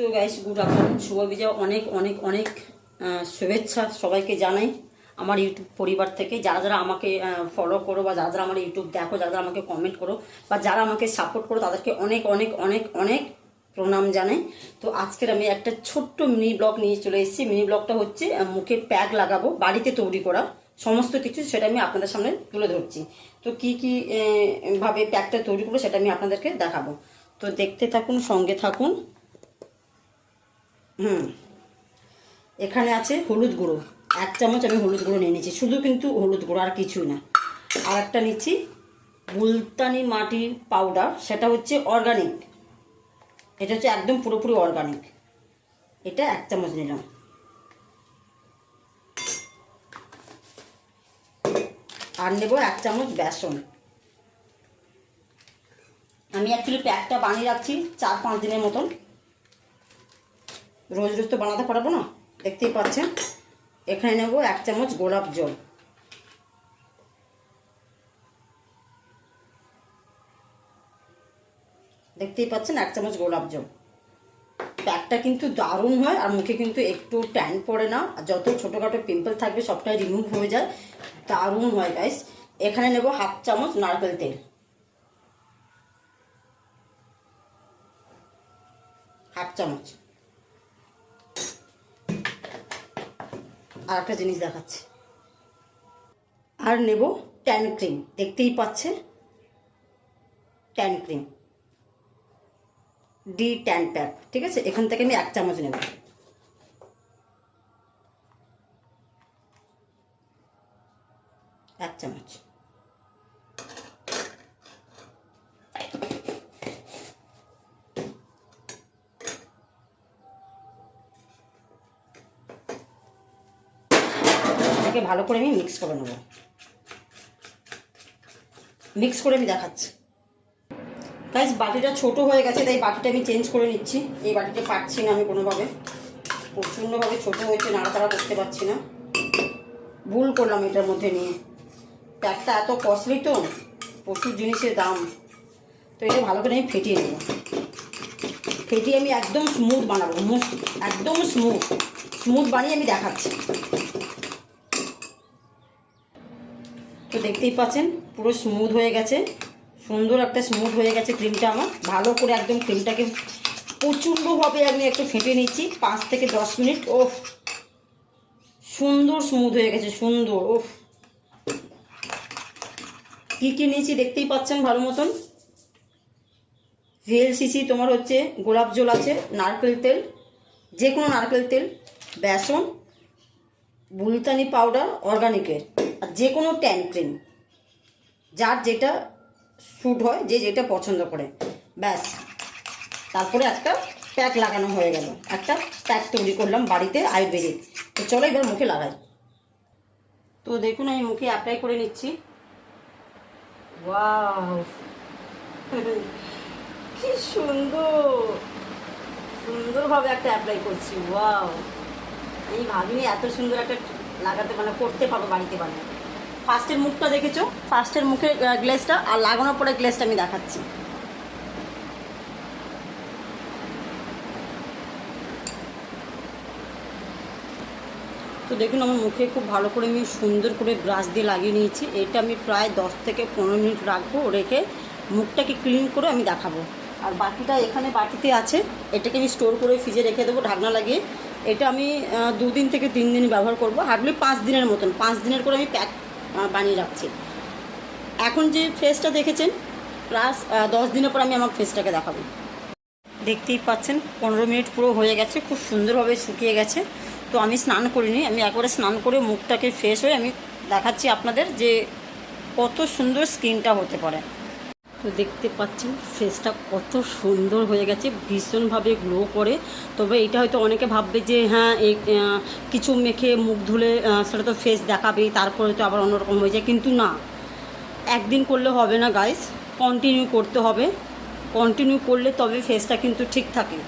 So guys good afternoon Shubho Bijoya. অনেক অনেক অনেক শুভেচ্ছা সবাইকে জানাই আমার ইউটিউব পরিবার থেকে। যারা যারা আমাকে ফলো করো বা যারা যারা আমার ইউটিউব দেখো, যারা যারা আমাকে কমেন্ট করো বা যারা আমাকে সাপোর্ট করো, তাদেরকে অনেক অনেক অনেক অনেক প্রণাম জানাই। তো আজকের আমি একটা ছোট্ট মিনি ব্লগ নিয়ে চলে এসেছি। মিনি ব্লগটা হচ্ছে মুখে প্যাক লাগাবো, বাড়িতে তৈরি করা, সমস্ত কিছু সেটা আমি আপনাদের সামনে তুলে ধরছি। তো কি কি ভাবে প্যাকটা তৈরি করব সেটা আমি আপনাদেরকে দেখাবো। তো দেখতে থাকুন, সঙ্গে থাকুন। হুম। এখানে আছে হলুদ গুঁড়ো। এক চামচ আমি হলুদ গুঁড়ো নিয়ে নিচ্ছি শুধু কিন্তু হলুদ গুঁড়ো, আর কিছুই না। আর একটা নিচ্ছি মুলতানি মাটি পাউডার সেটা হচ্ছে অর্গানিক এটা হচ্ছে একদম পুরোপুরি অর্গানিক এটা এক চামচ নিলাম। আর নেব এক চামচ বেসন। আমি অ্যাকচুয়ালি প্যাকটা বানিয়ে রাখছি চার পাঁচ দিনের মতন। রোজ রোজ তো বানাতে পারব না, দেখতেই পাচ্ছেন। এখানে নেব এক চামচ গোলাপ জল। দেখতেই পাচ্ছেন এক চামচ গোলাপ জল। প্যাকটা কিন্তু দারুণ হয় আর মুখে কিন্তু একটু ট্যান পড়ে না, আর যত ছোটোখাটো পিম্পল থাকবে সবটাই রিমুভ হয়ে যায়। দারুণ হয় গাইস এখানে নেব হাফ চামচ নারকেল তেল। হাফ চামচ। আর একটা জিনিস দেখাচ্ছি। আর নেব ট্যান ক্রিম দেখতেই পাচ্ছেন? Tan cream D tan pack ঠিক আছে? এখান থেকে আমি এক চামচ নেব। এক চামচ। এটাকে ভালো করে আমি মিক্স করে নেব। মিক্স করে আমি দেখাচ্ছি। গাইজ বাটিটা ছোট হয়ে গেছে, তাই বাটিটা আমি চেঞ্জ করে নিচ্ছি। এই বাটিটা পাচ্ছি না আমি কোনোভাবে। প্রচণ্ডভাবে ছোট হয়েছে নাড়াতাড়া করতে পারছি না। ভুল করলাম এটার মধ্যে নিয়ে। প্যাকটা এত কস্টলি তো, প্রচুর জিনিসের দাম। তো এটা ভালো করে আমি ফেটিয়ে নেব। ফেটিয়ে আমি একদম স্মুথ বানাবো একদম স্মুথ স্মুথ বানিয়ে আমি দেখাচ্ছি। তো দেখতেই পাচ্ছেন, পুরো স্মুথ হয়ে গেছে। সুন্দর একটা স্মুথ হয়ে গেছে ক্রিমটা আমার। ভালো করে একদম ক্রিমটাকে প্রচণ্ডভাবে আমি একটু ফেটে নিচ্ছি, পাঁচ থেকে দশ মিনিট। ও সুন্দর স্মুথ হয়ে গেছে, সুন্দর ও কী কী নিয়েছি দেখতেই পাচ্ছেন ভালো মতন? ভিএলসিসি তোমার হচ্ছে গোলাপ জল আছে, নারকেল তেল যে কোনো নারকেল তেল, বেসন, বুলতানি পাউডার অর্গানিকের যে কোনো ট্যান ক্রিম যার যেটা স্যুট হয়, যে যেটা পছন্দ করে, ব্যাস। তারপরে একটা প্যাক লাগানো হয়ে গেল। একটা প্যাক তৈরি করলাম বাড়িতে আয়ুর্বেদিক। তো চলো এবার মুখে লাগাই। তো দেখুন, আমি মুখে অ্যাপ্লাই করে নিচ্ছি। কি সুন্দর! সুন্দরভাবে একটা অ্যাপ্লাই করছি। ওয়াও! এই ভাবিনি এত সুন্দর একটা লাগাতে মানে করতে পারব বাড়িতে বানিয়ে। ফার্স্টের মুখটা দেখেছ? ফার্স্টের মুখের গ্লেসটা আর লাগানোর পরে গ্লেসটা আমি দেখাচ্ছি। তো দেখুন, আমার মুখে খুব ভালো করে আমি সুন্দর করে ব্রাশ দিয়ে লাগিয়ে নিয়েছি। এটা আমি প্রায় দশ থেকে পনেরো মিনিট রাখব, রেখে মুখটাকে ক্লিন করে আমি দেখাবো। আর বাকিটা এখানে বাটিতে আছে। এটাকে আমি স্টোর করে ফ্রিজে রেখে দেবো, ঢাকনা লাগিয়ে। এটা আমি দুদিন থেকে তিন দিন ব্যবহার করব। হার্ডলি পাঁচ দিনের মতন, পাঁচ দিনের করে আমি প্যাক বানিয়ে রাখছি। এখন যে ফেসটা দেখেছেন প্লাস দশ দিনের পর আমি আমার ফেসটাকে দেখাবো। দেখতেই পাচ্ছেন, পনেরো মিনিট পুরো হয়ে গেছে, খুব সুন্দরভাবে শুকিয়ে গেছে। তো আমি স্নান করিনি, আমি একবারে স্নান করে মুখটাকে ফ্রেশ হয়ে আমি দেখাচ্ছি আপনাদের যে কত সুন্দর স্কিনটা হতে পারে। তো দেখতে পাচ্ছেন ফেসটা কত সুন্দর হয়ে গেছে, ভীষণভাবে গ্লো করে। তবে এটা হয়তো অনেকে ভাববে যে হ্যাঁ কিছু মেখে মুখ ধুলে সেটা তো ফেস দেখাবেই, তারপরে তো আবার অন্যরকম হয়ে যায়। কিন্তু না, একদিন করলে হবে না গাইস কন্টিনিউ করতে হবে। কন্টিনিউ করলে তবে ফেসটা কিন্তু ঠিক থাকে।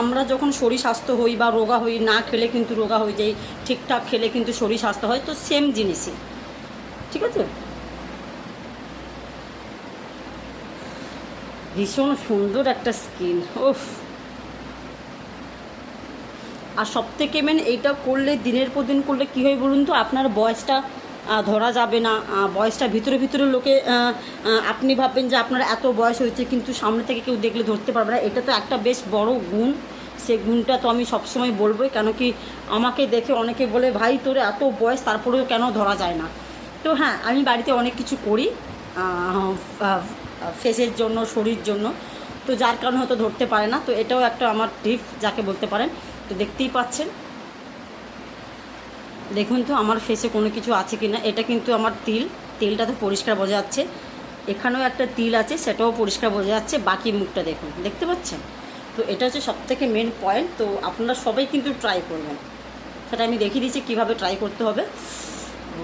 আমরা যখন শরীর স্বাস্থ্য হই বা রোগা হই, না খেলে কিন্তু রোগা হয়ে যাই, ঠিকঠাক খেলে কিন্তু শরীর স্বাস্থ্য হয়, তো সেম জিনিসই। ঠিক আছে? ভীষণ সুন্দর একটা স্কিন ওফ আর সব থেকে মেন এইটা করলে, দিনের পর দিন করলে কী হয় বলুন তো? আপনার বয়সটা ধরা যাবে না। বয়সটা ভিতরে ভিতরে লোকে আপনি ভাববেন যে আপনার এত বয়স হয়েছে, কিন্তু সামনে থেকে কেউ দেখলে ধরতে পারবে না। এটা তো একটা বেশ বড় গুণ। সে গুণটা তো আমি সবসময় বলবোই, কেন কি আমাকে দেখে অনেকে বলে, ভাই, তোর এত বয়স, তারপরেও কেন ধরা যায় না? তো হ্যাঁ আমি বাড়িতে অনেক কিছু করি। ফেসের জন্য, শরীর জন্য। তো যার কারণে হয়তো ধরতে পারে না। তো এটাও একটা আমার টিপ যাকে বলতে পারেন। তো দেখতেই পাচ্ছেন। দেখুন তো, আমার ফেসে কোনো কিছু আছে কি না এটা কিন্তু আমার তিল। তেলটা তো পরিষ্কার বোঝা যাচ্ছে। এখানেও একটা তিল আছে, সেটাও পরিষ্কার বোঝা যাচ্ছে। বাকি মুখটা দেখুন। দেখতে পাচ্ছেন? তো এটা হচ্ছে সবথেকে মেন পয়েন্ট তো আপনারা সবাই কিন্তু ট্রাই করবেন। সেটা আমি দেখিয়ে দিচ্ছি কীভাবে ট্রাই করতে হবে।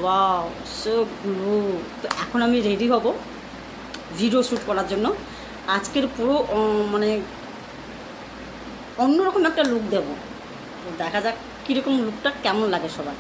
ওয়াও সো তো এখন আমি রেডি হব। ভিডিও শ্যুট করার জন্য। আজকের পুরো মানে অন্যরকম একটা লুক দেব। দেখা যাক কীরকম লুকটা কেমন লাগে সবার।